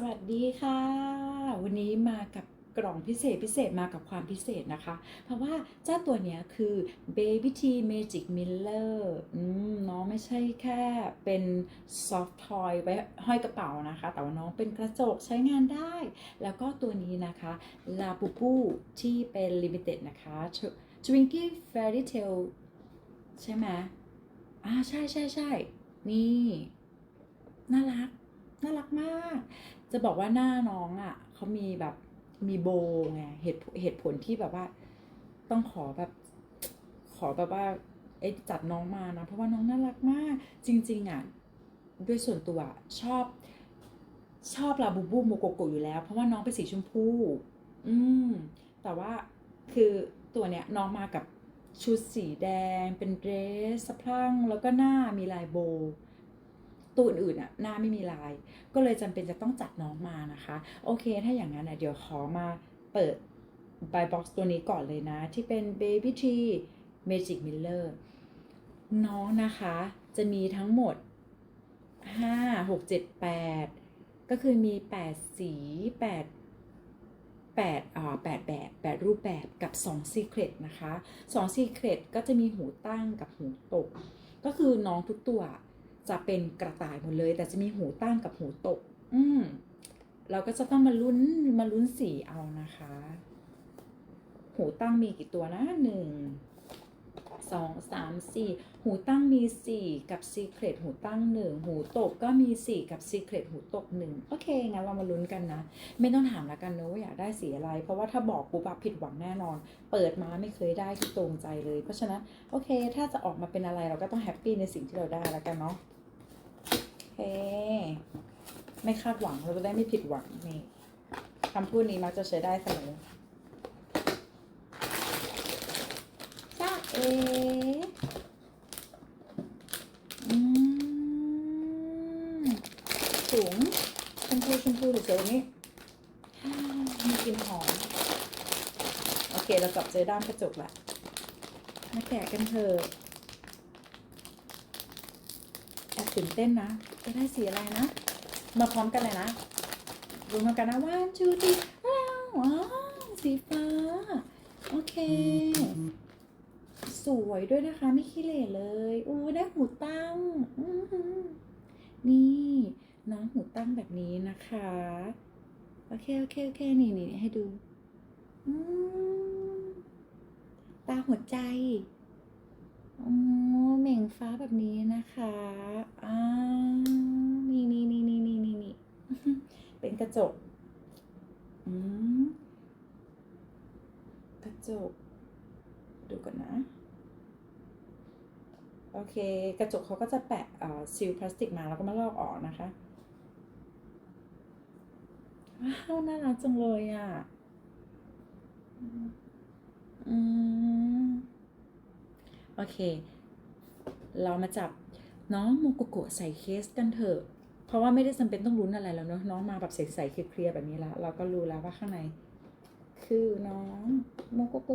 สวัสดีค่ะ วันนี้มากับกล่องพิเศษพิเศษมากับความพิเศษนะคะ เพราะว่าเจ้าตัวเนี้ยคือ Baby T Magic Miller น้องไม่ใช่แค่เป็น soft toy ไว้ห้อยกระเป๋านะคะ แต่ว่าน้องเป็นกระจกใช้งานได้ แล้วก็ตัวนี้นะคะลาปูปูที่เป็น limited นะคะ Twinkie Fairy Tale ใช่ไหมอ่าใช่ใช่ใช่นี่ น่ารักน่ารักมาก จะบอกว่าหน้าน้องอะเขามีแบบมีโบไงเหตุเหตุผลที่แบบว่า ต้องขอแบบ ขอแบบว่าเอ้จัดน้องมานะเพราะว่าน้องน่ารักมาก จริง ๆอะด้วยส่วนตัวชอบ ชอบลาบูบูโมโกโกอยู่แล้ว เพราะว่าน้องเป็นสีชมพู อืม แต่ว่าคือตัวเนี้ยน้องมากับชุดสีแดง เป็นเดรสสะพรั่งแล้วก็หน้ามีลายโบ ตัวอื่นๆอะหน้าไม่มีลาย ก็เลยจำเป็นจะต้องจัดน้องมานะคะ โอเค ถ้าอย่างนั้นนะเดี๋ยวขอมาเปิด by box ตัวนี้ก่อนเลยนะ ที่เป็น baby t magic miller น้องนะคะ จะมีทั้งหมด 5 6 7 8 ก็คือมี 8 สี 8 8อ่า8แบบ 8 รูปแบบกับ 2 secret นะคะ 2 secret ก็จะมีหูตั้งกับหูตก ก็คือน้องทุกตัว จะเป็นกระต่ายหมดเลย แต่จะมีหูตั้งกับหูตก อืมเราก็จะต้องมาลุ้นมาลุ้นสีเอานะคะ หูตั้งมีกี่ตัวนะหนึ่งสองสามสี่หูตั้งมีสี่กับซีเครตหูตั้งหนึ่งหูตกก็มีสี่กับซีเครตหูตกหนึ่งโอเค งั้นเรามาลุ้นกันนะ ไม่ต้องถามแล้วกันเนอะว่าอยากได้สีอะไร เพราะว่าถ้าบอกปุ๊บอะผิดหวังแน่นอน เปิดมาไม่เคยได้ที่ตรงใจเลย เพราะฉะนั้น โอเค ถ้าจะออกมาเป็นอะไรเราก็ต้องแฮปปี้ในสิ่งที่เราได้แล้วกันเนาะโอเค ไม่คาดหวังเราจะได้ไม่ผิดหวังนี่คำพูดนี้มักจะใช้ได้เสมอจ้าเออืมถุงชมพูชมพูถูกเจอนี้อ่ามีกลิ่นหอม โอเค เรากลับเจอด้ามกระจกละมาแกะกันเถอะแอบตื่นเต้นนะ จะได้สีอะไรนะ มาพร้อมกันเลยนะรู้มากันนะว่าจูดีว้าวสีฟ้า โอเค สวยด้วยนะคะ ไม่ขี้เหร่เลยอู้ได้หูตั้ง นี่ น้องหูตั้งแบบนี้นะคะ โอเค โอเค โอเค นี่นี่ให้ดูตาหัวใจอ๋อเหม่งฟ้าแบบนี้นะคะ อ่า กระจก อืม กระจก ดูก่อนนะ โอเค กระจกเขาก็จะแปะเอ่อซีลพลาสติกมาแล้วก็มาลอกออกนะคะ ว้าว น่ารักจังเลยอะ อืม โอเค เรามาจับน้องโมโกโกะใส่เคสกันเถอะ เพราะว่าไม่ได้จำเป็นต้องลุ้นอะไรแล้วเนอะน้องมาแบบใสๆเคลียร์ๆแบบนี้แล้วเราก็รู้แล้วว่าข้างในคือน้องโมโกโก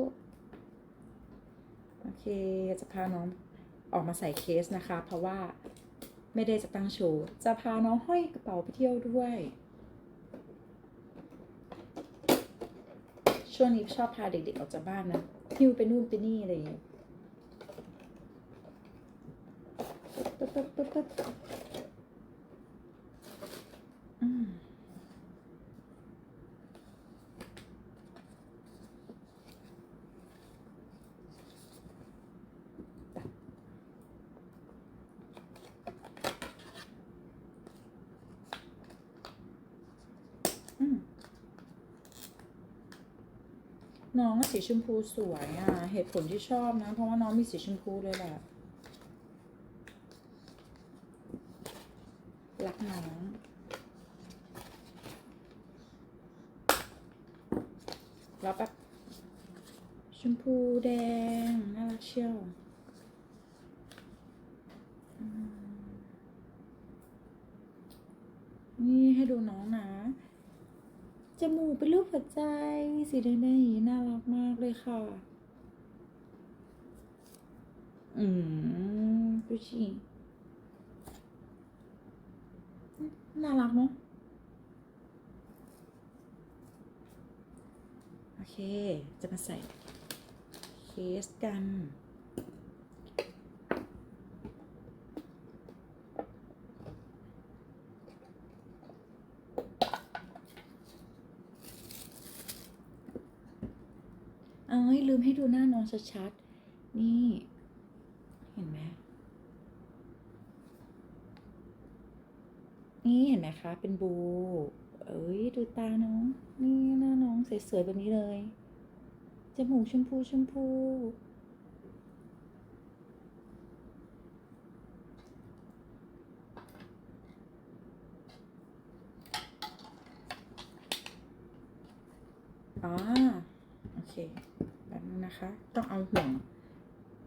โอเคจะพาน้องออกมาใส่เคสนะคะ เพราะว่าไม่ได้จะตั้งโชว์จะพาน้องห้อยกระเป๋าไปเที่ยวด้วย ช่วงนี้ชอบพาเด็กๆออกจากบ้านนะหิ้วไปนู่นไปนี่อะไรอย่างเงี้ยปึ๊บปึ๊บปึ๊บปึ๊บอืมอืม น้องสีชมพูสวยอะ เหตุผลที่ชอบนะ เพราะว่าน้องมีสีชมพูเลยแหละ รักน้อง แล้วแบบชมพูแดง น่ารักเชียวนี่ให้ดูน้องนะ จมูกเป็นรูปหัวใจ สีแดงๆอย่างนี้น่ารักมากเลยค่ะ อืมดูสิน่ารักเนาะ เค จะมาใส่เคสกัน เอาให้ลืมให้ดูหน้าน้องชัดๆ นี่ เห็นไหมนี่เห็นไหมคะ เป็นบู เอ้ยดูตาน้อง นี่หน้าน้องสวยๆแบบนี้เลย จมูกชมพูชมพูอ๋อโอเคแบบนึงนะคะ ต้องเอาห่วง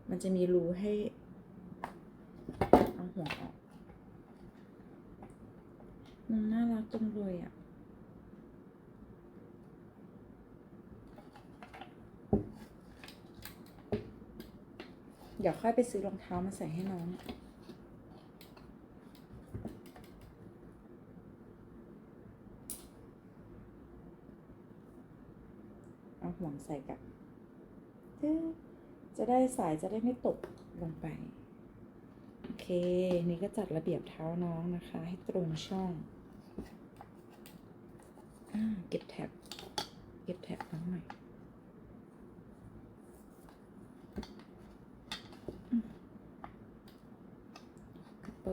มันจะมีรูให้ เอาห่วงออกน่ารักจังเลยอะ เดี๋ยวค่อยไปซื้อรองเท้ามาใส่ให้น้องเอาห่วงใส่กับจะได้สายจะได้ไม่ตกลงไป โอเค นี่ก็จัดระเบียบเท้าน้องนะคะ ให้ตรงช่องอาเก็บแท็บ เก็บแท็บน้องหน่อยอืมกระโปร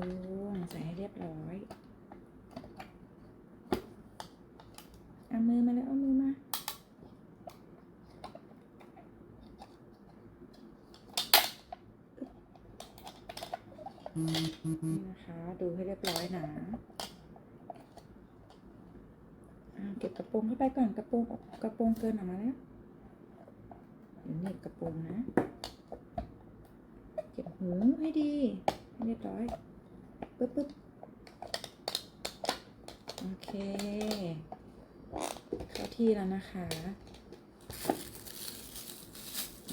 งใส่ให้เรียบร้อยเอามือมาแล้วเอามือมานี่นะคะ ดูให้เรียบร้อยนะอ่าเก็บกระโปรงเข้าไปก่อนกระโปรงกระโปรงเกินออกมาแล้วเดี๋ยวนีบกระโปรงนะ เก็บหูให้ดี ให้เรียบร้อย ปึ๊บปึ๊บโอเค เข้าที่แล้วนะคะ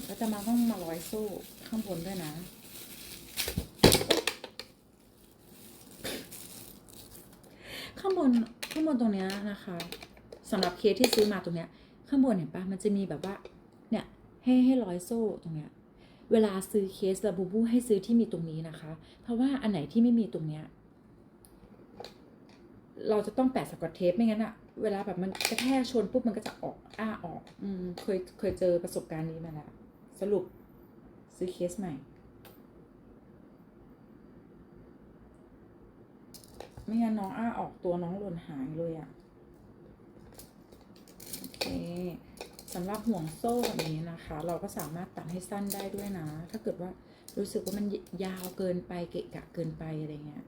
ก็จะมาต้องมาร้อยโซ่ข้างบนด้วยนะข้างบนข้างบนตรงเนี้ยนะคะสำหรับเคสที่ซื้อมาตรงเนี้ย ข้างบนเห็นปะมันจะมีแบบว่า เนี่ยให้ให้ร้อยโซ่ตรงเนี้ย เวลาซื้อเคสลาบูบูให้ซื้อที่มีตรงนี้นะคะ เพราะว่าอันไหนที่ไม่มีตรงเนี้ยเราจะต้องแปะสกอตเทปไม่งั้นอะเวลาแบบมันกระแทกชนปุ๊บมันก็จะออกอ้าออก อืมเคยเคยเจอประสบการณ์นี้มาแล้ว สรุปซื้อเคสใหม่ ไม่งั้นน้องอ้าออกตัวน้องหล่นหายเลยอะะ โอเค สำหรับห่วงโซ่แบบนี้นะคะ เราก็สามารถตัดให้สั้นได้ด้วยนะ ถ้าเกิดว่ารู้สึกว่ามันยาวเกินไปเกะกะเกินไปอะไรเงี้ย